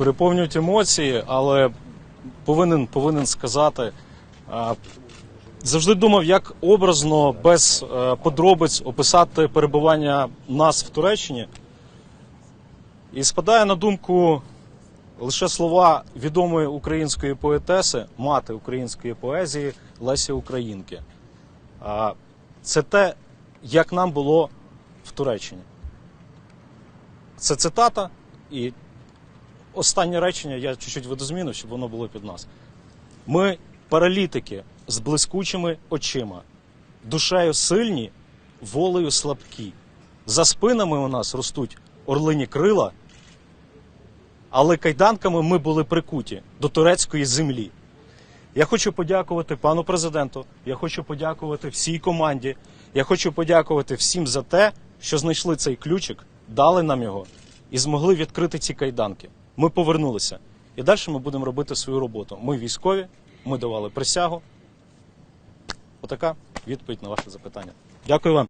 переповнюють емоції, але повинен, повинен сказати. Завжди думав, як образно, без е, подробиць описати перебування нас в Туреччині. І спадає на думку лише слова відомої української поетеси, мати української поезії Лесі Українки. Це те, як нам було в Туреччині. Це цитата, і останнє речення я чуть-чуть видозмінив, щоб воно було під нас. Ми паралітики з блискучими очима, душею сильні, волею слабкі. За спинами у нас ростуть орлині крила, але кайданками ми були прикуті до турецької землі. Я хочу подякувати пану президенту. Я хочу подякувати всій команді. Я хочу подякувати всім за те, що знайшли цей ключик, дали нам його і змогли відкрити ці кайданки. Ми повернулися. І далі ми будемо робити свою роботу. Ми військові, ми давали присягу. Отака відповідь на ваше запитання. Дякую вам.